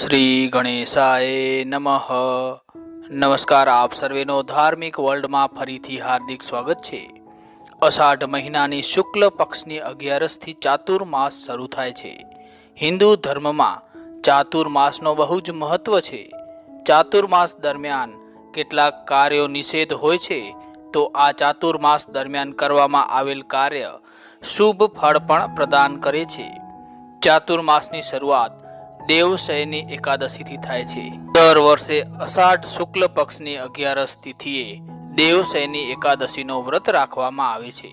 શ્રી ગણેશાય નમઃ. નમસ્કાર આપ સર્વેનો ધાર્મિક વર્લ્ડમાં ફરીથી હાર્દિક સ્વાગત છે. અષાઢ મહિનાની શુક્લ પક્ષની અગિયારસથી ચાતુર્માસ શરૂ થાય છે. હિન્દુ ધર્મમાં ચાતુર્માસનો બહુ જ મહત્વ છે. ચાતુર્માસ દરમિયાન કેટલાક કાર્યો નિષેધ હોય છે, તો આ ચાતુર્માસ દરમિયાન કરવામાં આવેલ કાર્ય શુભ ફળ પણ પ્રદાન કરે છે. ચાતુર્માસની શરૂઆત દેવશયની એકાદશીથી થાય છે. દર વર્ષે અષાઢ શુક્લ પક્ષની અગિયારસ તિથિએ દેવશયની એકાદશીનો વ્રત રાખવામાં આવે છે.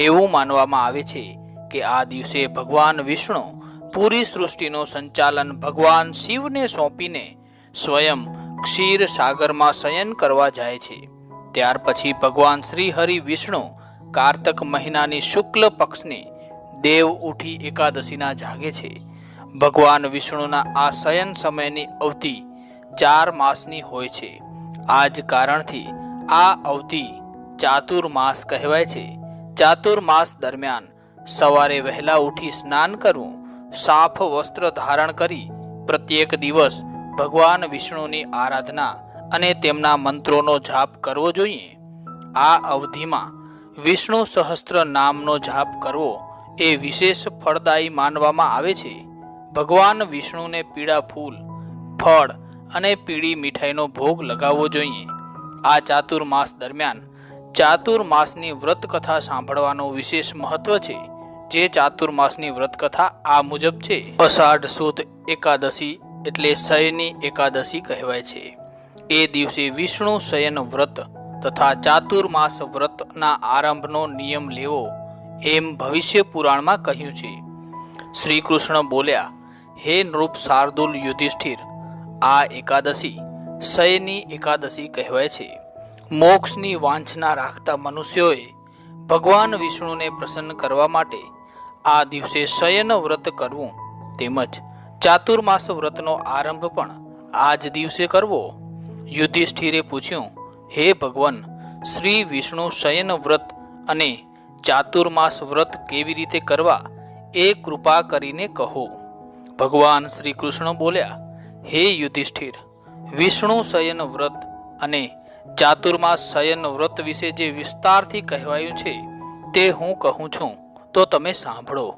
એવું માનવામાં આવે છે કે આ દિવસે ભગવાન વિષ્ણુ પૂરી સૃષ્ટિનું સંચાલન ભગવાન શિવને સોંપીને સ્વયં ક્ષીર સાગરમાં શયન કરવા જાય છે. ત્યાર પછી ભગવાન શ્રી હરિ વિષ્ણુ કારતક મહિનાની શુક્લ પક્ષની દેવ ઉઠી એકાદશીના જાગે છે. ભગવાન વિષ્ણુના આ શયન સમયની અવધિ ચાર માસની હોય છે. આ જ કારણથી આ અવધિ ચાતુર્માસ કહેવાય છે. ચાતુર્માસ દરમિયાન સવારે વહેલા ઉઠી સ્નાન કરવું, સાફ વસ્ત્ર ધારણ કરી પ્રત્યેક દિવસ ભગવાન વિષ્ણુની આરાધના અને તેમના મંત્રોનો જાપ કરવો જોઈએ. આ અવધિમાં વિષ્ણુ સહસ્ત્ર નામનો જાપ કરવો એ વિશેષ ફળદાયી માનવામાં આવે છે. ભગવાન વિષ્ણુને પીળા ફૂલ, ફળ અને પીળી મીઠાઈનો ભોગ લગાવવો જોઈએ. આ ચાતુર્માસ દરમિયાન ચાતુર્માસની વ્રત કથા સાંભળવાનું વિશેષ મહત્વ છે. જે ચાતુર્માસની વ્રત કથા આ મુજબ છે. અષાઢ સુદ એકાદશી એટલે શયની એકાદશી કહેવાય છે. એ દિવસે વિષ્ણુ શયન વ્રત તથા ચાતુર્માસ વ્રતના આરંભનો નિયમ લેવો એમ ભવિષ્ય પુરાણમાં કહ્યું છે. શ્રી કૃષ્ણ બોલ્યા હે નૃપ શાર્દુલ યુધિષ્ઠિર, આ એકાદશી શયની એકાદશી કહેવાય છે. મોક્ષની વાંછના રાખતા મનુષ્યોએ ભગવાન વિષ્ણુને પ્રસન્ન કરવા માટે આ દિવસે શયન વ્રત કરવું તેમજ ચાતુર્માસ વ્રતનો આરંભ પણ આ જ દિવસે કરવો. યુધિષ્ઠિરે પૂછ્યું, હે ભગવાન, શ્રી વિષ્ણુ શયન વ્રત અને ચાતુર્માસ વ્રત કેવી રીતે કરવા? એ કૃપા કરીને કહો. ભગવાન શ્રી કૃષ્ણ બોલ્યા, હે યુધિષ્ઠિર, વિષ્ણુ શયન વ્રત અને ચાતુર્માસ શયન વ્રત વિશે જે વિસ્તારથી કહેવાયું છે, તે હું કહું છું. તો તમે સાંભળો.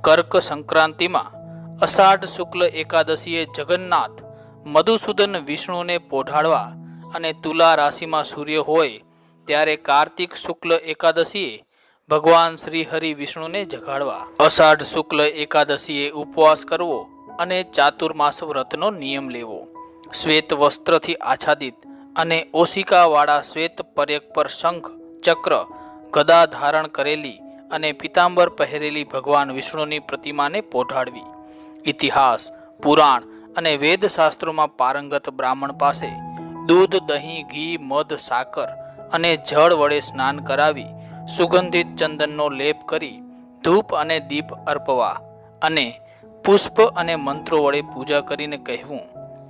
કર્ક સંક્રાંતિમાં અષાઢ શુક્લ એકાદશીએ જગન્નાથ મધુસૂદન વિષ્ણુને પોઢાડવા અને તુલા રાશિમાં સૂર્ય હોય, ત્યારે કાર્તિક શુક્લ એકાદશીએ ભગવાન શ્રી હરિ વિષ્ણુને જગાડવા. અષાઢ શુક્લ એકાદશીએ ઉપવાસ કરવો અને ચાતુર્માસ વ્રતનો નિયમ લેવો. શ્વેત વસ્ત્રથી આચ્છાદિત અને ઓશિકાવાળા શ્વેત પર્યક પર શંખ, ચક્ર, ગદા ધારણ કરેલી અને પિતાંબર પહેરેલી ભગવાન વિષ્ણુની પ્રતિમાને પોઢાડવી. ઇતિહાસ, પુરાણ અને વેદશાસ્ત્રોમાં પારંગત બ્રાહ્મણ પાસે દૂધ, દહીં, ઘી, મધ, સાકર અને જળ વડે સ્નાન કરાવી સુગંધિત ચંદનનો લેપ કરી ધૂપ અને દીપ અર્પવા અને પુષ્પ અને મંત્રો વડે પૂજા કરીને કહેવું,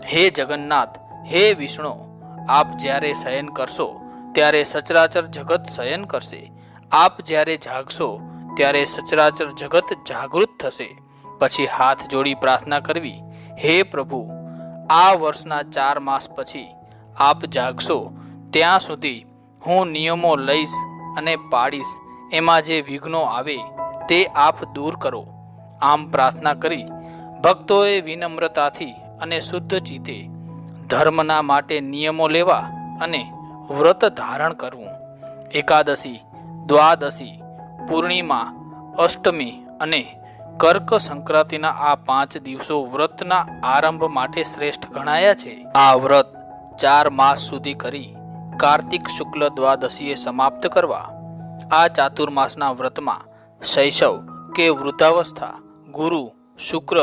હે જગન્નાથ, હે વિષ્ણુ, આપ જ્યારે શયન કરશો, ત્યારે સચરાચર જગત શયન કરશે. આપ જ્યારે જાગશો, ત્યારે સચરાચર જગત જાગૃત થશે. પછી હાથ જોડી પ્રાર્થના કરવી, હે પ્રભુ, આ વર્ષના ચાર માસ પછી આપ જાગશો, ત્યાં સુધી હું નિયમો લઈશ અને પાડીશ. એમાં જે વિઘ્નો આવે તે આપ દૂર કરો. આમ પ્રાર્થના કરી ભક્તોએ વિનમ્રતાથી અને શુદ્ધ ચિત્તે ધર્મના માટે નિયમો લેવા અને વ્રત ધારણ કરવું. એકાદશી, દ્વાદશી, પૂર્ણિમા, અષ્ટમી અને કર્ક સંક્રાંતિના આ પાંચ દિવસો વ્રતના આરંભ માટે શ્રેષ્ઠ ગણાયા છે. આ વ્રત ચાર માસ સુધી કરી કાર્તિક શુક્લ દ્વાદશીએ સમાપ્ત કરવા આ ચાતુર્માસના વ્રતમાં શૈશવ કે વૃદ્ધાવસ્થા, ગુરુ, શુક્ર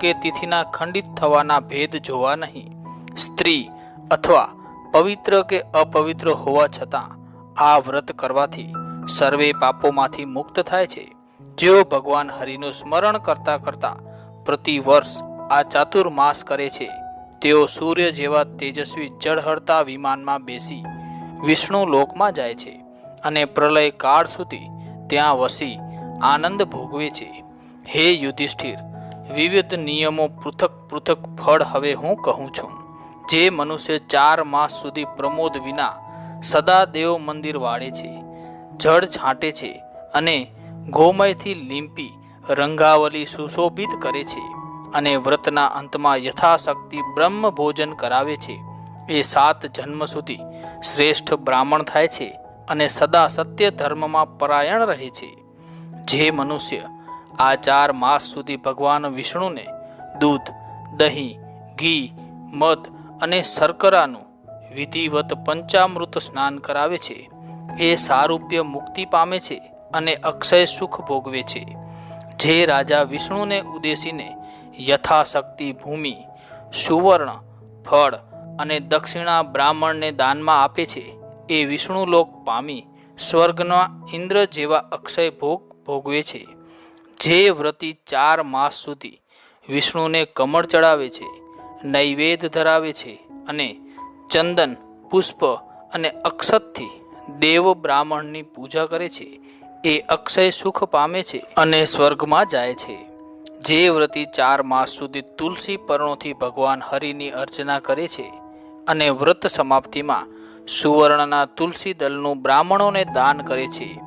કે તિથિના ખંડિત થવાના ભેદ જોવા નહીં. સ્ત્રી અથવા પવિત્ર કે અપવિત્ર હોવા છતાં આ વ્રત કરવાથી સર્વે પાપોમાંથી મુક્ત થાય છે. જેઓ ભગવાન હરિનું સ્મરણ કરતા કરતા પ્રતિ વર્ષ આ ચાતુર્માસ કરે છે, તેઓ સૂર્ય જેવા તેજસ્વી જળહળતા વિમાનમાં બેસી વિષ્ણુ લોકમાં જાય છે અને પ્રલય કાળ સુધી ત્યાં વસી આનંદ ભોગવે છે. હે યુધિષ્ઠિર, વિવિધ નિયમો પૃથક પૃથક ફળ હવે હું કહું છું. જે મનુષ્ય ચાર માસ સુધી પ્રમોદ વિના સદા દેવ મંદિર વાળે છે, જળ છાંટે છે અને ગોમયથી લીંપી રંગાવલી સુશોભિત કરે છે અને વ્રતના અંતમાં યથાશક્તિ બ્રહ્મ ભોજન કરાવે છે. એ સાત જન્મ સુધી શ્રેષ્ઠ બ્રાહ્મણ થાય છે અને સદા સત્ય ધર્મમાં પરાયણ રહે છે. જે મનુષ્ય આ ચાર માસ સુધી ભગવાન વિષ્ણુને દૂધ, દહીં, ઘી, મધ અને શર્કરાનું વિધિવત પંચામૃત સ્નાન કરાવે છે. એ સારૂપ્ય મુક્તિ પામે છે અને અક્ષય સુખ ભોગવે છે. જે રાજા વિષ્ણુને ઉદ્દેશીને યથાશક્તિ ભૂમિ, સુવર્ણ, ફળ અને દક્ષિણા બ્રાહ્મણને દાનમાં આપે છે. એ વિષ્ણુલોક પામી સ્વર્ગના ઇન્દ્ર જેવા અક્ષય ભોગ ભોગવે છે. જે વ્રતિ ચાર માસ સુધી વિષ્ણુને કમળ ચડાવે છે, નૈવેદ્ય ધરાવે છે અને ચંદન, પુષ્પ અને અક્ષતથી દેવ બ્રાહ્મણની પૂજા કરે છે. એ અક્ષય સુખ પામે છે અને સ્વર્ગમાં જાય છે. જે વ્રતિ ચાર માસ સુધી તુલસી પર્ણોથી ભગવાન હરિની અર્ચના કરે છે. અને વ્રત સમાપ્તિમાં સુવર્ણના તુલસી દલનું બ્રાહ્મણોને દાન કરે છે.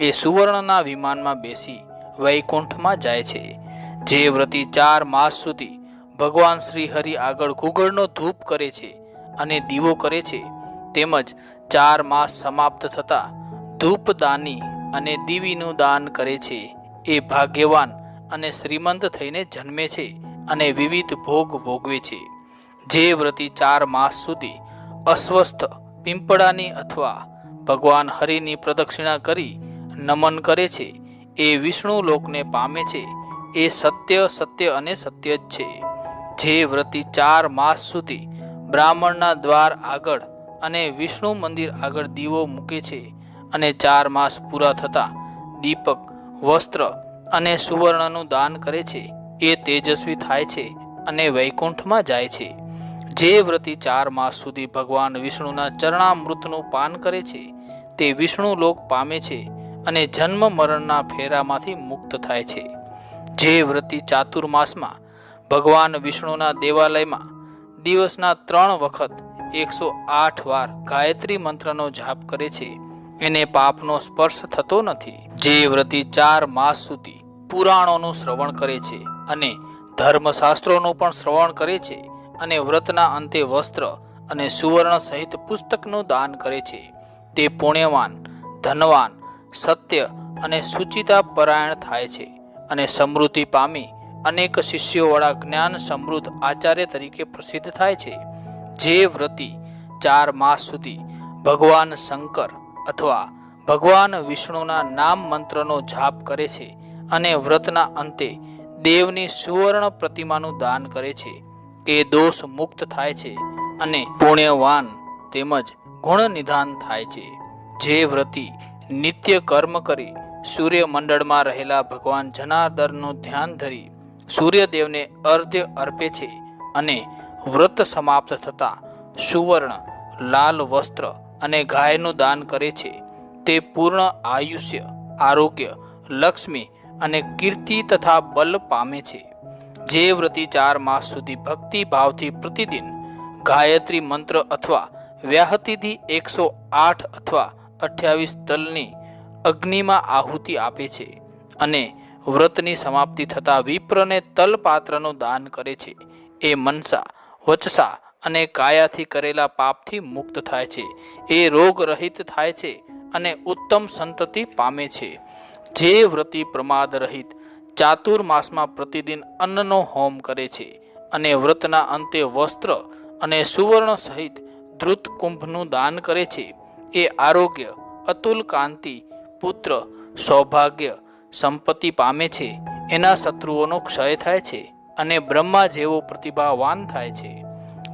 એ સુવર્ણના વિમાનમાં બેસી વૈકુંઠમાં જાય છે. જે વ્રતી ચાર માસ સુધી ભગવાન શ્રી હરિ આગળ ઘૂગળનો ધૂપ કરે છે અને દીવો કરે છે. તેમજ ચાર માસ સમાપ્ત થતાં ધૂપદાની અને દીવીનું દાન કરે છે. એ ભાગ્યવાન અને શ્રીમંત થઈને જન્મે છે અને વિવિધ ભોગ ભોગવે છે. જે વ્રતી ચાર માસ સુધી અસ્વસ્થ, પીંપળાની અથવા ભગવાન હરિની પ્રદક્ષિણા કરી નમન કરે છે, એ વિષ્ણુ લોકને પામે છે, એ સત્ય સત્ય અને સત્ય જ છે. જે વ્રતી ચાર માસ સુધી બ્રાહ્મણના દ્વાર આગળ અને વિષ્ણુ મંદિર આગળ દીવો મૂકે છે અને ચાર માસ પૂરા થતાં દીપક, વસ્ત્ર અને સુવર્ણનું દાન કરે છે, એ તેજસ્વી થાય છે અને વૈકુંઠમાં જાય છે. જે વ્રતી ચાર માસ સુધી ભગવાન વિષ્ણુના ચરણામૃતનું પાન કરે છે, તે વિષ્ણુ લોક પામે છે અને જન્મ મરણના ફેરામાંથી મુક્ત થાય છે. જે વ્રતી ચાતુર્માસમાં ભગવાન વિષ્ણુના દેવાલયમાં દિવસના ત્રણ વખત એકસો આઠ વાર ગાયત્રી મંત્રનો જાપ કરે છે, એને પાપનો સ્પર્શ થતો નથી. જે વ્રતી ચાર માસ સુધી પુરાણોનું શ્રવણ કરે છે અને ધર્મશાસ્ત્રોનું પણ શ્રવણ કરે છે. અને વ્રતના અંતે વસ્ત્ર અને સુવર્ણ સહિત પુસ્તકનું દાન કરે છે. તે પુણ્યવાન, ધનવાન, સત્ય અને સુચિતા પરાયણ થાય છે અને સમૃદ્ધિ પામી અનેક શિષ્યોવાળા જ્ઞાન સમૃદ્ધ આચાર્ય તરીકે પ્રસિદ્ધ થાય છે. જે વ્રતિ ચાર માસ સુધી ભગવાન શંકર અથવા ભગવાન વિષ્ણુના નામ મંત્રનો જાપ કરે છે અને વ્રતના અંતે દેવની સુવર્ણ પ્રતિમાનું દાન કરે છે. એ દોષ મુક્ત થાય છે અને પુણ્યવાન તેમજ ગુણ નિધાન થાય છે. જે વ્રતિ નિત્ય કર્મ કરી સૂર્યમંડળમાં રહેલા ભગવાન જનાર્દનનું ધ્યાન ધરી સૂર્યદેવને અર્ધ્ય અર્પે છે અને વ્રત સમાપ્ત થતાં સુવર્ણ, લાલ વસ્ત્ર અને ગાયનું દાન કરે છે. તે પૂર્ણ આયુષ્ય, આરોગ્ય, લક્ષ્મી અને કીર્તિ તથા બલ પામે છે. જે વ્રતિ ચાર માસ સુધી ભક્તિ ભાવથી પ્રતિદિન ગાયત્રી મંત્ર અથવા વ્યાહતિથી એકસો આઠ અથવા અઠ્યાવીસ તલની અગ્નિમાં આહુતિ આપે છે અને વ્રતની સમાપ્તિ થતાં વિપ્રને તલપાત્રનું દાન કરે છે. એ મનસા, વચસા અને કાયાથી કરેલા પાપથી મુક્ત થાય છે. એ રોગ રહિત થાય છે અને ઉત્તમ સંતતિ પામે છે. જે વ્રતિ પ્રમાદ રહિત ચાતુર્માસમાં પ્રતિદિન અન્નનો હોમ કરે છે અને વ્રતના અંતે વસ્ત્ર અને સુવર્ણ સહિત ધૃત કુંભનું દાન કરે છે. એ આરોગ્ય, અતુલ કાંતિ, પુત્ર, સૌભાગ્ય, સંપત્તિ પામે છે. એના શત્રુઓનો ક્ષય થાય છે અને બ્રહ્મા જેવો પ્રતિભાવાન થાય છે.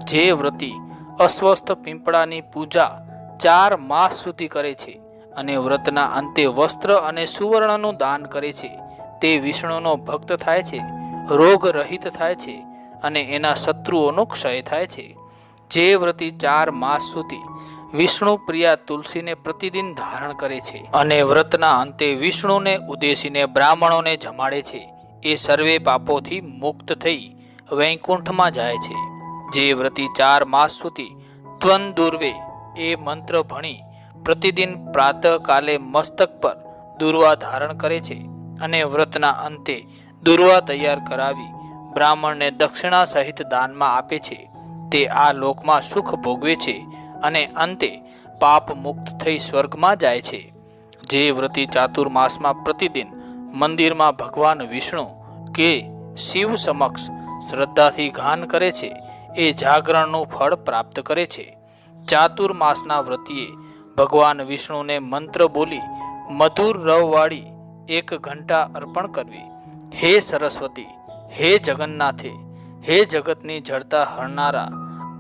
જે વ્રતિ અસ્વસ્થ પીંપળાની પૂજા ચાર માસ સુધી કરે છે અને વ્રતના અંતે વસ્ત્ર અને સુવર્ણનું દાન કરે છે. તે વિષ્ણુનો ભક્ત થાય છે, રોગ રહિત થાય છે અને એના શત્રુઓનો ક્ષય થાય છે. જે વ્રતી ચાર માસ સુધી વિષ્ણુ પ્રિયા તુલસીને પ્રતિદિન ધારણ કરે છે અને વ્રતના અંતે વિષ્ણુને ઉદ્દેશીને બ્રાહ્મણોને જમાડે છે. એ સર્વે પાપોથી મુક્ત થઈ વૈકુંઠમાં જાય છે. જે વ્રતી ચાર માસ સુધી ત્વન દુર્વે એ મંત્ર ભણી પ્રતિદિન પ્રાતઃકાલે મસ્તક પર દુર્વા ધારણ કરે છે. અને વ્રતના અંતે દુર્વા તૈયાર કરાવી બ્રાહ્મણને દક્ષિણા સહિત દાનમાં આપે છે. તે આ લોકમાં સુખ ભોગવે છે અને અંતે પાપ મુક્ત થઈ સ્વર્ગમાં જાય છે. જે વ્રતિ ચાતુર્માસમાં પ્રતિદિન મંદિરમાં ભગવાન વિષ્ણુ કે શિવ સમક્ષ શ્રદ્ધાથી ગાન કરે છે, એ જાગરણનું ફળ પ્રાપ્ત કરે છે. ચાતુર્માસના વ્રતિએ ભગવાન વિષ્ણુને મંત્ર બોલી, મધુર રવવાળી એક ઘંટા અર્પણ કરવી. હે સરસ્વતી, હે જગન્નાથે, હે જગતની જડતા હરનારા,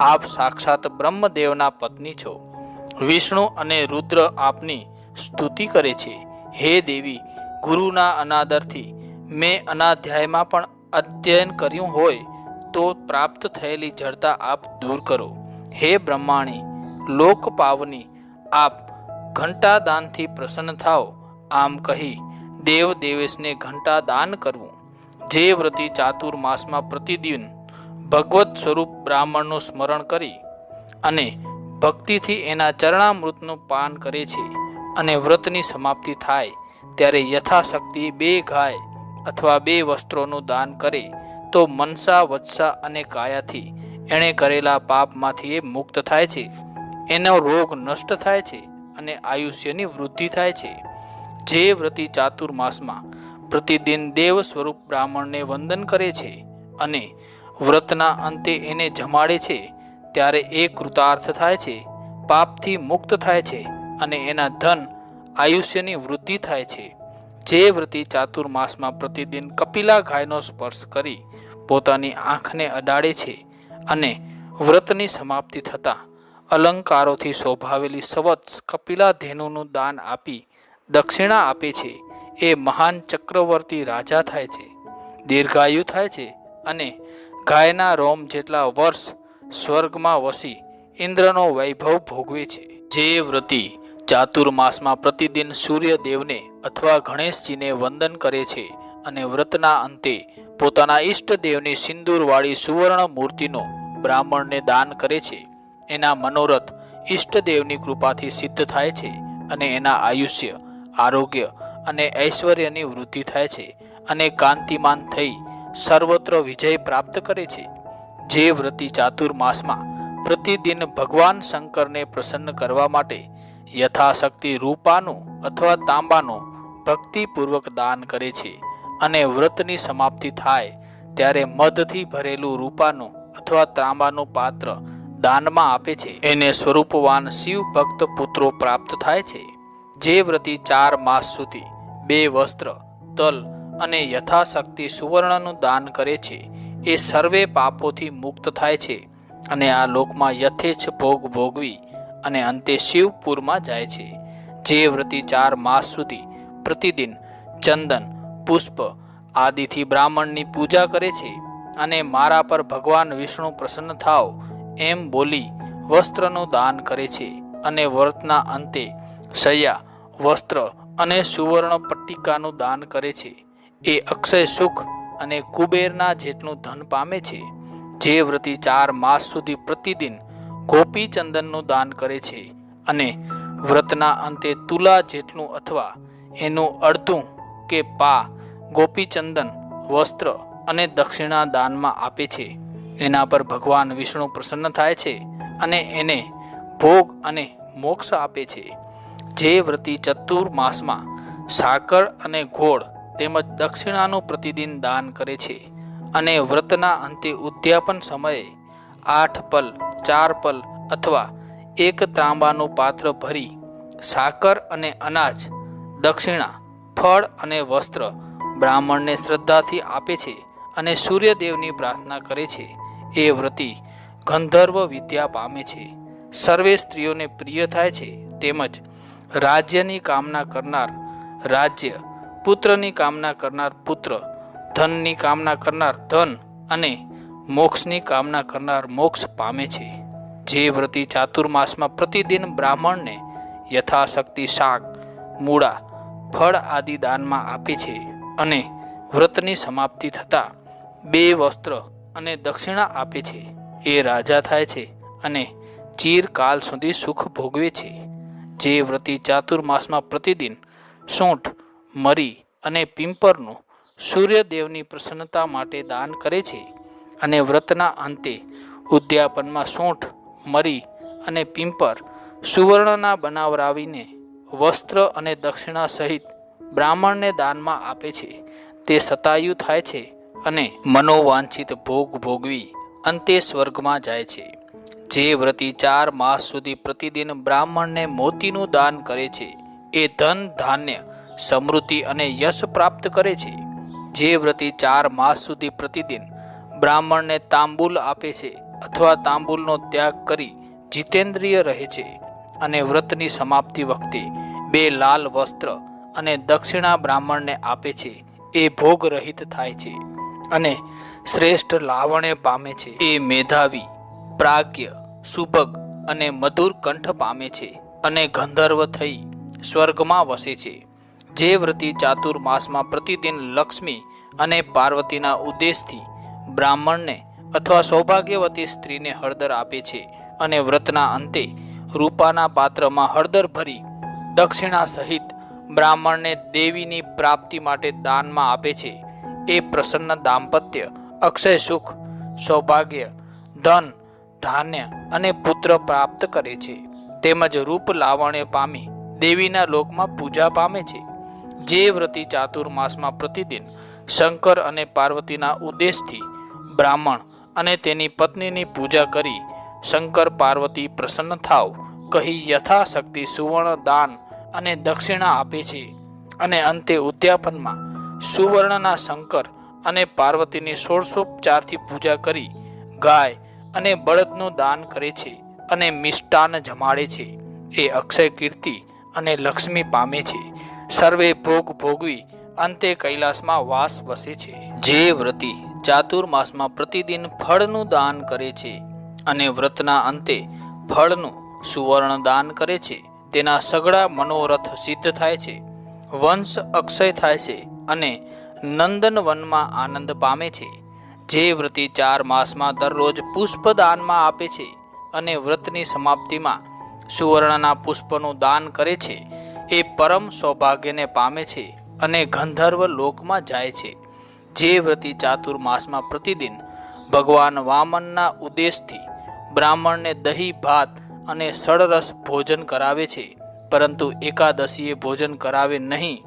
આપ સાક્ષાત બ્રહ્મદેવના પત્ની છો. વિષ્ણુ અને રુદ્ર આપની સ્તુતિ કરે છે. હે દેવી, ગુરુના અનાદરથી મેં અનાધ્યાયમાં પણ અધ્યયન કર્યું હોય તો પ્રાપ્ત થયેલી જડતા આપ દૂર કરો. હે બ્રહ્માણી લોક પાવની આપ ઘંટાદાનથી પ્રસન્ન થાઓ. આમ કહી દેવ દેવેશને ઘંટા દાન કરવું. જે વ્રતિ ચાતુર્માસમાં પ્રતિદિન ભગવત સ્વરૂપ બ્રાહ્મણનું સ્મરણ કરી અને ભક્તિથી એના ચરણામૃતનું પાન કરે છે અને વ્રતની સમાપ્તિ થાય ત્યારે યથાશક્તિ બે ગાય અથવા બે વસ્ત્રોનું દાન કરે તો મનસા, વત્સા અને કાયાથી એણે કરેલા પાપમાંથી એ મુક્ત થાય છે. એનો રોગ નષ્ટ થાય છે અને આયુષ્યની વૃદ્ધિ થાય છે. જે વ્રતિ ચાતુર્માસમાં પ્રતિદિન દેવ સ્વરૂપ બ્રાહ્મણને વંદન કરે છે અને વ્રતના અંતે એને જમાડે છે, ત્યારે એ કૃતાર્થ થાય છે, પાપથી મુક્ત થાય છે અને એના ધન આયુષ્યની વૃદ્ધિ થાય છે. જે વ્રતિ ચાતુર્માસમાં પ્રતિદિન કપિલા ગાયનો સ્પર્શ કરી પોતાની આંખને અડાડે છે અને વ્રતની સમાપ્તિ થતાં અલંકારોથી શોભાવેલી સવત્સ કપિલા ધેનુનું દાન આપી દક્ષિણા આપે છે. એ મહાન ચક્રવર્તી રાજા થાય છે. દીર્ઘાયુ થાય છે અને ગાયના રોમ જેટલા વર્ષ સ્વર્ગમાં વસી ઇન્દ્રનો વૈભવ ભોગવે છે. જે વ્રતિ ચાતુર્માસમાં પ્રતિદિન સૂર્યદેવને અથવા ગણેશજીને વંદન કરે છે અને વ્રતના અંતે પોતાના ઈષ્ટદેવની સિંદૂરવાળી સુવર્ણ મૂર્તિનો બ્રાહ્મણને દાન કરે છે. એના મનોરથ ઈષ્ટદેવની કૃપાથી સિદ્ધ થાય છે અને એના આયુષ્ય આરોગ્ય અને ઐશ્વર્યની વૃદ્ધિ થાય છે અને કાંતિમાન થઈ સર્વત્ર વિજય પ્રાપ્ત કરે છે. જે વ્રતિ ચાતુર્માસમાં પ્રતિદિન ભગવાન શંકરને પ્રસન્ન કરવા માટે યથાશક્તિ રૂપાનું અથવા તાંબાનું ભક્તિપૂર્વક દાન કરે છે અને વ્રતની સમાપ્તિ થાય ત્યારે મધથી ભરેલું રૂપાનું અથવા તાંબાનું પાત્ર દાનમાં આપે છે. એને સ્વરૂપવાન શિવ ભક્ત પુત્રો પ્રાપ્ત થાય છે. જે વ્રતી ચાર માસ સુધી બે વસ્ત્ર, તલ અને યથાશક્તિ સુવર્ણનું દાન કરે છે, એ સર્વે પાપોથી મુક્ત થાય છે અને આ લોકમાં યથેચ્છ ભોગ ભોગવી અને અંતે શિવપુરમાં જાય છે. જે વ્રતી ચાર માસ સુધી પ્રતિદિન ચંદન, પુષ્પ આદિથી બ્રાહ્મણની પૂજા કરે છે અને મારા પર ભગવાન વિષ્ણુ પ્રસન્ન થાવ એમ બોલી વસ્ત્રનું દાન કરે છે અને વ્રતના અંતે શૈયા વસ્ત્ર અને સુવર્ણ પટ્ટિકાનું દાન કરે છે. એ અક્ષય સુખ અને કુબેરના જેટલું ધન પામે છે, જે વ્રતિ ચાર માસ સુધી પ્રતિદિન ગોપી ચંદનનું દાન કરે છે અને વ્રતના અંતે તુલા જેટલું અથવા એનું અડધું કે પા ગોપીચંદન વસ્ત્ર અને દક્ષિણા દાનમાં આપે છે. એના પર ભગવાન વિષ્ણુ પ્રસન્ન થાય છે અને એને ભોગ અને મોક્ષ આપે છે. જે વ્રતિ ચતુર્માસમાં સાકર અને ગોળ તેમજ દક્ષિણાનું પ્રતિદિન દાન કરે છે અને વ્રતના અંતે ઉદ્યાપન સમયે આઠ પલ, ચાર પલ અથવા એક ત્રાંબાનું પાત્ર ભરી સાકર અને અનાજ, દક્ષિણા, ફળ અને વસ્ત્ર બ્રાહ્મણને શ્રદ્ધાથી આપે છે અને સૂર્યદેવની પ્રાર્થના કરે છે. એ વ્રતિ ગંધર્વ વિદ્યા પામે છે. સર્વે સ્ત્રીઓને પ્રિય થાય છે તેમજ રાજ્યની કામના કરનાર રાજ્ય, પુત્રની કામના કરનાર પુત્ર, ધનની કામના કરનાર ધન અને મોક્ષની કામના કરનાર મોક્ષ પામે છે. જે વ્રતિ ચાતુર્માસમાં પ્રતિદિન બ્રાહ્મણને યથાશક્તિ શાક, મૂળા, ફળ આદિ દાનમાં આપે છે અને વ્રતની સમાપ્તિ થતાં બે વસ્ત્ર અને દક્ષિણા આપે છે. એ રાજા થાય છે અને ચીરકાલ સુધી સુખ ભોગવે છે. જે વ્રતિ ચાતુર્માસમાં પ્રતિદિન સૂંઠ, મરી અને પિંપરનું સૂર્યદેવની પ્રસન્નતા માટે દાન કરે છે અને વ્રતના અંતે ઉદ્યાપનમાં સૂંઠ, મરી અને પિંપર સુવર્ણના બનાવરાવીને વસ્ત્ર અને દક્ષિણા સહિત બ્રાહ્મણને દાનમાં આપે છે. તે સતાયુ થાય છે અને મનોવાંછિત ભોગ ભોગવી અંતે સ્વર્ગમાં જાય છે. જે વ્રતી ચાર માસ સુધી પ્રતિદિન બ્રાહ્મણને મોતીનું દાન કરે છે. એ ધન ધાન્ય, સમૃદ્ધિ અને યશ પ્રાપ્ત કરે છે. જે વ્રતી ચાર માસ સુધી પ્રતિદિન બ્રાહ્મણને તાંબુલ આપે છે અથવા તાંબુલનો ત્યાગ કરી જીતેન્દ્રિય રહે છે અને વ્રતની સમાપ્તિ વખતે બે લાલ વસ્ત્ર અને દક્ષિણા બ્રાહ્મણને આપે છે. એ ભોગ રહિત થાય છે અને શ્રેષ્ઠ લાવણે પામે છે. એ મેધાવી પ્રાગ્ય સુભગ અને મધુર કંઠ પામે છે અને ગંધર્વ થઈ સ્વર્ગમાં વસે છે. જે વ્રતિ ચાતુર્માસમાં પ્રતિદિન લક્ષ્મી અને પાર્વતીના ઉદ્દેશથી બ્રાહ્મણને અથવા સૌભાગ્યવતી સ્ત્રીને હળદર આપે છે અને વ્રતના અંતે રૂપાના પાત્રમાં હળદર ભરી દક્ષિણા સહિત બ્રાહ્મણને દેવીની પ્રાપ્તિ માટે દાનમાં આપે છે. એ પ્રસન્ન દાંપત્ય, અક્ષય સુખ, સૌભાગ્ય, ધન ધાન્ય અને પુત્ર પ્રાપ્ત કરે છે. તેમજ રૂપ લાવણ્ય પામી દેવીના લોકમાં પૂજા પામે છે. જે વ્રતિ ચાતુર્માસમાં પ્રતિદિન શંકર અને પાર્વતીના ઉદ્દેશથી બ્રાહ્મણ અને તેની પત્નીની પૂજા કરી શંકર પાર્વતી પ્રસન્ન થાવ, કહી યથાશક્તિ સુવર્ણ દાન અને દક્ષિણા આપે છે. અને અંતે ઉદ્યાપનમાં સુવર્ણના શંકર અને પાર્વતીની ષોડશોપચારથી પૂજા કરી ગાય અને બળદનું દાન કરે છે અને મિષ્ટાન જમાડે છે. એ અક્ષય કીર્તિ અને લક્ષ્મી પામે છે. સર્વે ભોગ ભોગવી અંતે કૈલાસમાં વાસ વસે છે. જે વ્રતિ ચાતુર્માસમાં પ્રતિદિન ફળનું દાન કરે છે અને વ્રતના અંતે ફળનું સુવર્ણ દાન કરે છે. તેના સગળા મનોરથ સિદ્ધ થાય છે. વંશ અક્ષય થાય છે અને નંદનવનમાં આનંદ પામે છે. જે વ્રતિ ચાર માસમાં દરરોજ પુષ્પ દાનમાં આપે છે અને વ્રતની સમાપ્તિમાં સુવર્ણના પુષ્પનું દાન કરે છે, એ પરમ સૌભાગ્યને પામે છે અને ગંધર્વ લોકમાં જાય છે. જે વ્રતિ ચાતુર્માસમાં પ્રતિદિન ભગવાન વામનના ઉદ્દેશથી બ્રાહ્મણને દહીં, ભાત અને સળરસ ભોજન કરાવે છે, પરંતુ એકાદશીએ ભોજન કરાવે નહીં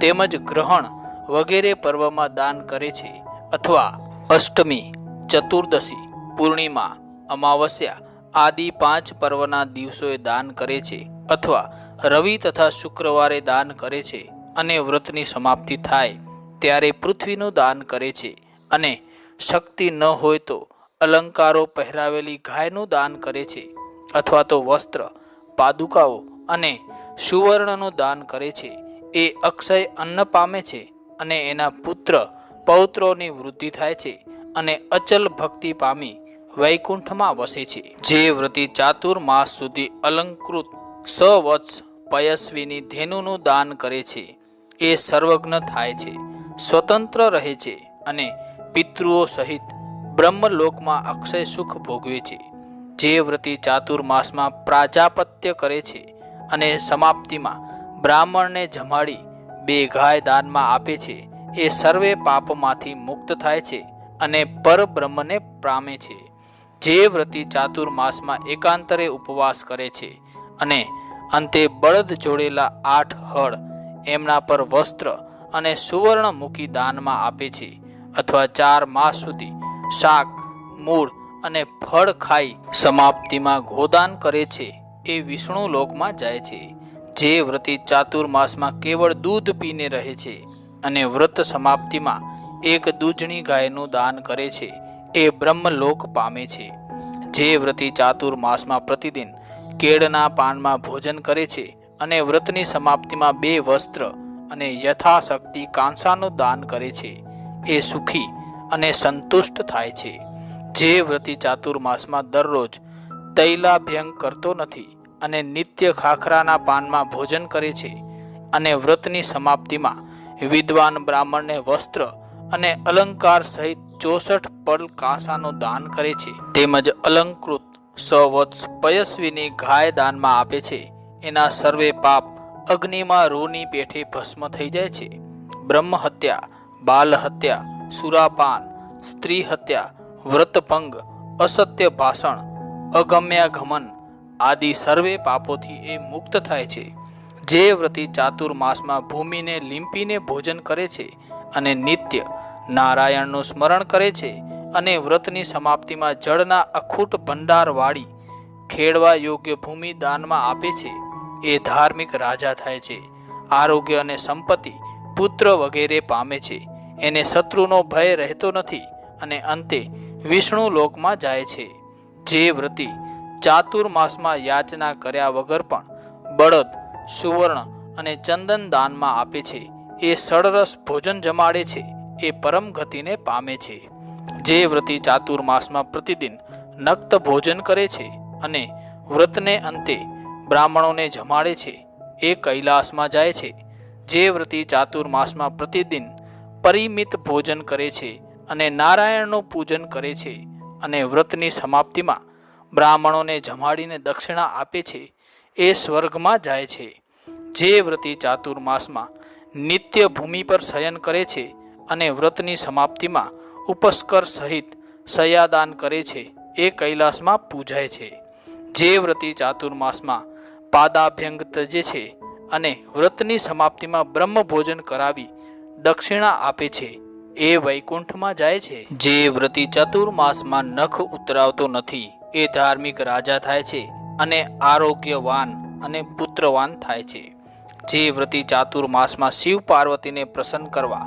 તેમજ ગ્રહણ વગેરે પર્વમાં દાન કરે છે, અથવા અષ્ટમી, ચતુર્દશી, પૂર્ણિમા, અમાવસ્યા આદિ પાંચ પર્વના દિવસોએ દાન કરે છે અથવા રવિ તથા શુક્રવારે દાન કરે છે અને વ્રતની સમાપ્તિ થાય ત્યારે પૃથ્વીનું દાન કરે છે અને શક્તિ ન હોય તો અલંકારો પહેરાવેલી ગાયનું દાન કરે છે અથવા તો વસ્ત્ર, પાદુકાઓ અને સુવર્ણનું દાન કરે છે. એ અક્ષય અન્ન પામે છે અને એના પુત્ર પૌત્રોની વૃદ્ધિ થાય છે અને અચલ ભક્તિ પામી વૈકુંઠમાં વસે છે. જે વ્રતિ ચાતુર્માસ સુધી અલંકૃત સવત્સ પયસ્વીની ધેનુનું દાન કરે છે. એ સર્વજ્ઞ થાય છે, સ્વતંત્ર રહે છે અને પિતૃઓ સહિત બ્રહ્મલોકમાં અક્ષય સુખ ભોગવે છે. જે વ્રતિ ચાતુર્માસમાં પ્રાજાપત્ય કરે છે અને સમાપ્તિમાં બ્રાહ્મણને જમાડી બે ગાય દાનમાં આપે છે. એ સર્વે પાપમાંથી મુક્ત થાય છે અને પરબ્રહ્મને પામે છે. જે વ્રતિ ચાતુર્માસમાં એકાંતરે ઉપવાસ કરે છે અને અંતે બળદ જોડેલા આઠ હળ એમના પર વસ્ત્ર અને સુવર્ણ મૂકી દાનમાં આપે છે અથવા ચાર માસ સુધી શાક, મૂળ અને ફળ ખાઈ સમાપ્તિમાં ગોદાન કરે છે એ વિષ્ણુ લોકમાં જાય છે. જે વ્રતિ ચાતુર્માસમાં કેવળ દૂધ પીને રહે છે અને વ્રત સમાપ્તિમાં એક દૂજણી ગાયનું દાન કરે છે. એ બ્રહ્મલોક પામે છે. જે વ્રતિ ચાતુર્માસમાં પ્રતિદિન કેળના પાનમાં ભોજન કરે છે અને વ્રતની સમાપ્તિમાં બે વસ્ત્ર અને યથાશક્તિ કાંસાનું દાન કરે છે. એ સુખી અને સંતુષ્ટ થાય છે. જે વ્રતિ ચાતુર્માસમાં દરરોજ તૈલાભ્યંગ કરતો નથી અને નિત્ય ખાખરાના પાનમાં ભોજન કરે છે અને વ્રતની સમાપ્તિમાં વિદ્વાન બ્રાહ્મણને વસ્ત્ર અને અલંકાર સહિત ચોસઠ પલ કાંસાનું દાન કરે છે. તેમજ અલંકૃત સવત્સ પયસ્વીની ગાય દાનમાં આપે છે. એના સર્વે પાપ અગ્નિમાં રૂની પેઠે ભસ્મ થઈ જાય છે. બ્રહ્મ હત્યા, બાલ હત્યા, સુરાપાન, સ્ત્રી હત્યા, વ્રતભંગ, અસત્ય ભાષણ, અગમ્યાગમન આદિ સર્વે પાપોથી એ મુક્ત થાય છે. જે વ્રતિ ચાતુર્માસમાં ભૂમિને લીંપીને ભોજન કરે છે અને નિત્ય નારાયણનું સ્મરણ કરે છે અને વ્રતની સમાપ્તિમાં જળના અખૂટ ભંડારવાળી ખેડવા યોગ્ય ભૂમિ દાનમાં આપે છે, એ ધાર્મિક રાજા થાય છે. આરોગ્ય અને સંપત્તિ પુત્ર વગેરે પામે છે. એને શત્રુનો ભય રહેતો નથી અને અંતે વિષ્ણુ લોકમાં જાય છે. જે વ્રતિ ચાતુર્માસમાં યાચના કર્યા વગર પણ બળદ સુવર્ણ અને ચંદન દાનમાં આપે છે. એ સળરસ ભોજન જમાડે છે. એ પરમ ગતિને પામે છે. જે વ્રતિ ચાતુર્માસમાં પ્રતિદિન નક્ત ભોજન કરે છે અને વ્રતને અંતે બ્રાહ્મણોને જમાડે છે. એ કૈલાસમાં જાય છે. જે વ્રતિ ચાતુર્માસમાં પ્રતિદિન પરિમિત ભોજન કરે છે અને નારાયણનું પૂજન કરે છે અને વ્રતની સમાપ્તિમાં બ્રાહ્મણોને જમાડીને દક્ષિણા આપે છે. એ સ્વર્ગમાં જાય છે. જે વ્રતિ ચાતુર્માસમાં નિત્ય ભૂમિ પર શયન કરે છે અને વ્રતની સમાપ્તિમાં ઉપસ્કર સહિત સયાદાન કરે છે, એ કૈલાસમાં પૂજાય છે. જે વ્રતિ ચાતુર્માસમાં પાદાભ્યંગ તજે છે અને વ્રતની સમાપ્તિમાં બ્રહ્મ ભોજન કરાવી દક્ષિણા આપે છે, એ વૈકુંઠમાં જાય છે. જે વ્રતિ ચતુર્માસમાં નખ ઉતરાવતો નથી, એ ધાર્મિક રાજા થાય છે અને આરોગ્યવાન અને પુત્રવાન થાય છે. જે વ્રતિ ચાતુર્માસમાં શિવ પાર્વતીને પ્રસન્ન કરવા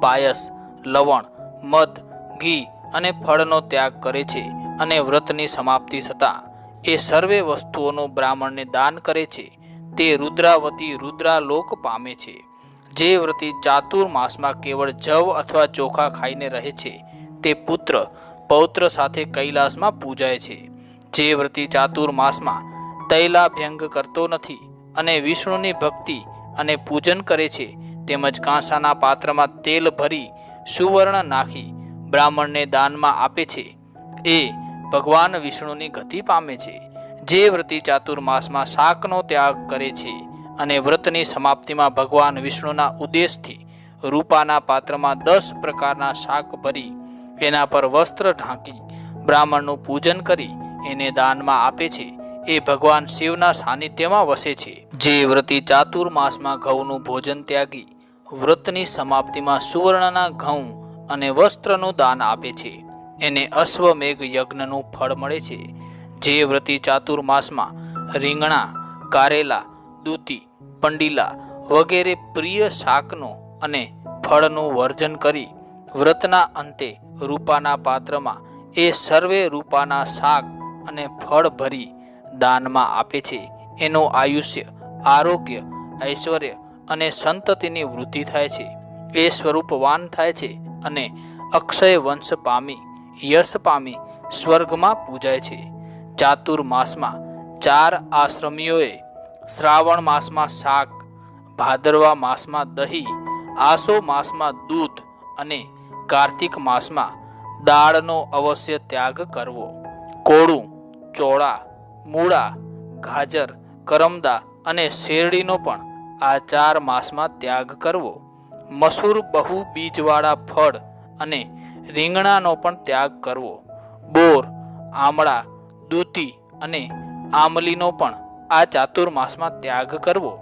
પાયસ લવણ, મધ, ઘી અને ફળનો ત્યાગ કરે છે અને વ્રતની સમાપ્તિ થતાં એ સર્વે વસ્તુઓનું બ્રાહ્મણને દાન કરે છે. તે રુદ્રાવતી રુદ્રાલોક પામે છે. જે વ્રતિ ચાતુર્માસમાં કેવળ જવ અથવા ચોખા ખાઈને રહે છે. તે પુત્ર પૌત્ર સાથે કૈલાસમાં પૂજાય છે. જે વ્રતિ ચાતુર્માસમાં તૈલાભ્યંગ કરતો નથી અને વિષ્ણુની ભક્તિ અને પૂજન કરે છે, તેમજ કાંસાના પાત્રમાં તેલ ભરી સુવર્ણ નાખી બ્રાહ્મણને દાનમાં આપે છે. એ ભગવાન વિષ્ણુની ગતિ પામે છે. જે વ્રતિ ચાતુર્માસમાં શાકનો ત્યાગ કરે છે અને વ્રતની સમાપ્તિમાં ભગવાન વિષ્ણુના ઉદ્દેશથી રૂપાના પાત્રમાં દસ પ્રકારના શાક ભરી એના પર વસ્ત્ર ઢાંકી બ્રાહ્મણનું પૂજન કરી એને દાનમાં આપે છે. એ ભગવાન શિવના સાનિધ્યમાં વસે છે. જે વ્રતિ ચાતુર્માસમાં ઘઉંનું ભોજન ત્યાગી, વ્રતની સમાપ્તિમાં સુવર્ણના ઘઉં અને વસ્ત્રનું દાન આપે છે. એને અશ્વમેઘ યજ્ઞનું ફળ મળે છે. જે વ્રતિ ચાતુર્માસમાં રીંગણા, કારેલા, દૂતી, પંડીલા વગેરે પ્રિય શાકનું અને ફળનું વર્જન કરી, વ્રતના અંતે રૂપાના પાત્રમાં એ સર્વે રૂપાના શાક અને ફળ ભરી દાનમાં આપે છે. એનું આયુષ્ય, આરોગ્ય, ઐશ્વર્ય અને સંતતિની વૃદ્ધિ થાય છે. એ સ્વરૂપવાન થાય છે અને અક્ષય વંશ પામી, યશ પામી સ્વર્ગમાં પૂજાય છે. ચાતુર્માસમાં ચાર આશ્રમીઓએ શ્રાવણ માસમાં શાક, ભાદરવા માસમાં દહીં, આસો માસમાં દૂધ અને કાર્તિક માસમાં દાળનો અવશ્ય ત્યાગ કરવો. કોળું ચોળા, મૂળા, ગાજર, કરમદા અને શેરડીનો પણ આ ચાર માસમાં ત્યાગ કરવો. મસૂર, બહુ બીજવાળા ફળ અને રીંગણાનો પણ ત્યાગ કરવો. બોર, આમળા, દૂધી અને આમલીનો પણ આ ચાતુર્માસમાં ત્યાગ કરવો.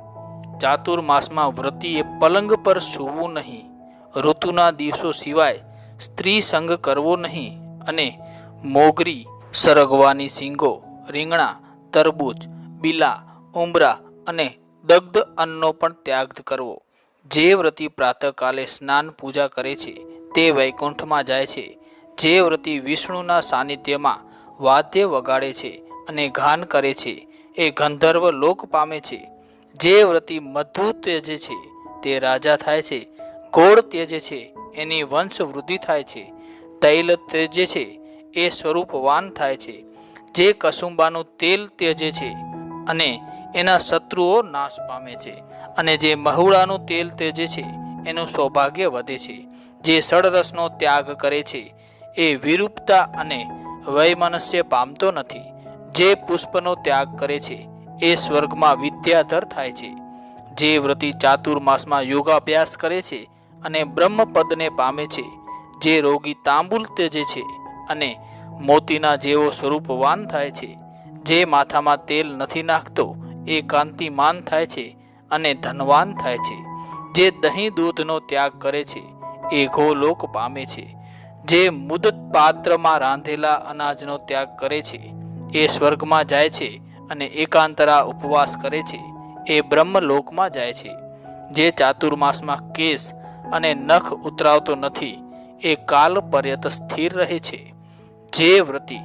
ચાતુર્માસમાં વ્રતિએ પલંગ પર સૂવું નહીં. ઋતુના દિવસો સિવાય સ્ત્રી સંગ કરવો નહીં અને મોગરી સરગવાની શીંગો રીંગણા, તરબૂચ, બીલા ઉંબરા અને દગ્ધ અન્નનો પણ ત્યાગ કરવો. જે વ્રતિ પ્રાતઃકાલે સ્નાન પૂજા કરે છે, તે વૈકુંઠમાં જાય છે. જે વ્રતિ વિષ્ણુના સાનિધ્યમાં વાદ્ય વગાડે છે અને ગાન કરે છે, એ ગંધર્વ લોક પામે છે. જે વ્રતિ મધુ ત્યજે છે, તે રાજા થાય છે, ગોળ ત્યજે છે, એની વંશ વૃદ્ધિ થાય છે. તૈલ ત્યજે છે એ સ્વરૂપવાન થાય છે. જે કસુંબાનું તેલ ત્યજે છે અને એના શત્રુઓ નાશ પામે છે અને જે મહુડાનું તેલ ત્યજે છે, એનું સૌભાગ્ય વધે છે. જે સડરસનો ત્યાગ કરે છે, એ વિરૂપતા અને વૈમનસ્ય પામતો નથી. જે પુષ્પનો ત્યાગ કરે છે, એ સ્વર્ગમાં વિદ્યાધર થાય છે. જે વ્રતિ ચાતુર્માસમાં યોગાભ્યાસ કરે છે અને બ્રહ્મપદને પામે છે. જે રોગી તાંબુલ ત્યજે છે અને મોતીના જેવો સ્વરૂપવાન થાય છે. જે માથામાં તેલ નથી નાખતો, એ કાંતિમાન થાય છે અને ધનવાન થાય છે. જે દહીં દૂધનો ત્યાગ કરે છે, એ ગોલોક પામે છે. જે મુદત પાત્રમાં રાંધેલા અનાજનો ત્યાગ કરે છે, એ સ્વર્ગમાં જાય છે અને એકાંતરા ઉપવાસ કરે છે, એ બ્રહ્મલોકમાં જાય છે. જે ચાતુર્માસમાં કેસ અને નખ ઉતરાવતો નથી, એ કાલ પર્યત સ્થિર રહે છે. જે વ્રતિ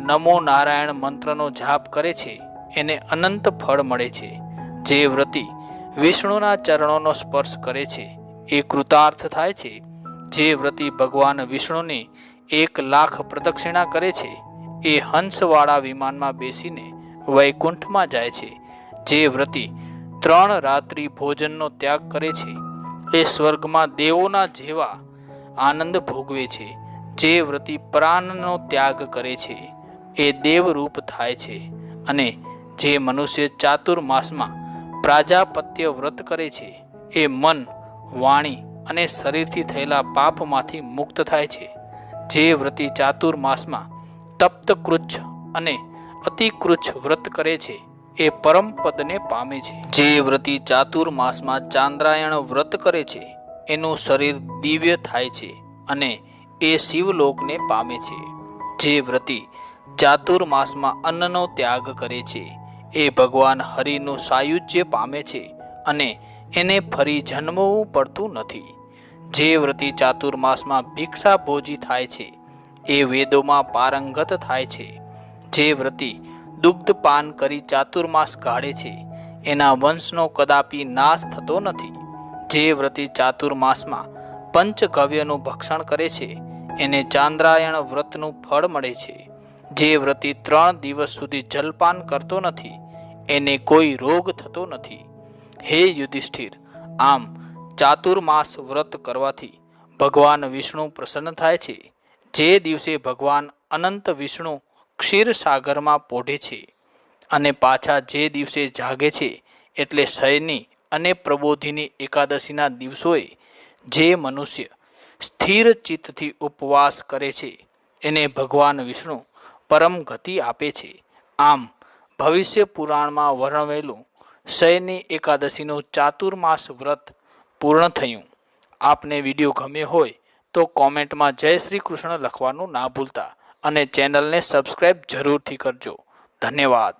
નમો નારાયણ મંત્રનો જાપ કરે છે, એને અનંત ફળ મળે છે. જે વ્રતિ વિષ્ણુના ચરણોનો સ્પર્શ કરે છે, એ કૃતાર્થ થાય છે. જે વ્રતિ ભગવાન વિષ્ણુની એક લાખ પ્રદક્ષિણા કરે છે, એ હંસવાળા વિમાનમાં બેસીને વૈકુંઠમાં જાય છે. જે વ્રતિ ત્રણ રાત્રિ ભોજનનો ત્યાગ કરે છે, એ સ્વર્ગમાં દેવોના જેવા આનંદ ભોગવે છે. જે વ્રતિ પ્રાણનો ત્યાગ કરે છે, એ દેવરૂપ થાય છે. અને જે મનુષ્ય ચાતુર્માસમાં પ્રાજાપત્ય વ્રત કરે છે, એ મન, વાણી અને શરીરથી થયેલા પાપમાંથી મુક્ત થાય છે. જે વ્રતિ ચાતુર્માસમાં તપ્ત કૃચ્છ અને અતિકૃચ્છ વ્રત કરે છે, એ પરમ પદને પામે છે. જે વ્રતિ ચાતુર્માસમાં ચાંદ્રાયણ વ્રત કરે છે, એનું શરીર દિવ્ય થાય છે અને એ શિવલોકને પામે છે. જે વ્રતિ ચાતુર્માસમાં અન્નનો ત્યાગ કરે છે. એ ભગવાન હરિનું સાયુજ્ય પામે છે અને એને ફરી જન્મવું પડતું નથી. જે વ્રતિ ચાતુર્માસમાં ભિક્ષા ભોજી થાય છે, એ વેદોમાં પારંગત થાય છે. જે વ્રતિ દુગ્ધ પાન કરી ચાતુર્માસ કાઢે છે, એના વંશનો કદાપી નાશ થતો નથી. જે વ્રતિ ચાતુર્માસમાં પંચગવ્યનું ભક્ષણ કરે છે એને ચાંદ્રાયણ વ્રતનું ફળ મળે છે. જે વ્રતિ ત્રણ દિવસ સુધી જલપાન કરતો નથી, એને કોઈ રોગ થતો નથી. હે યુધિષ્ઠિર, આમ ચાતુર્માસ વ્રત કરવાથી ભગવાન વિષ્ણુ પ્રસન્ન થાય છે. જે દિવસે ભગવાન અનંત વિષ્ણુ ક્ષીરસાગરમાં પોઢે છે અને પાછા જે દિવસે જાગે છે, એટલે શયની અને પ્રબોધિની એકાદશીના દિવસોએ જે મનુષ્ય સ્થિર ચિત્તથી ઉપવાસ કરે છે. એને ભગવાન વિષ્ણુ પરમ ગતિ આપે છે. આમ, ભવિષ્ય પુરાણમાં વર્ણવેલું શયની એકાદશીનું ચાતુર્માસ વ્રત પૂર્ણ થયું. આપને વીડિયો ગમ્યો હોય તો કોમેન્ટમાં જય શ્રી કૃષ્ણ લખવાનું ના ભૂલતા અને ચેનલને સબસ્ક્રાઈબ જરૂરથી કરજો. ધન્યવાદ.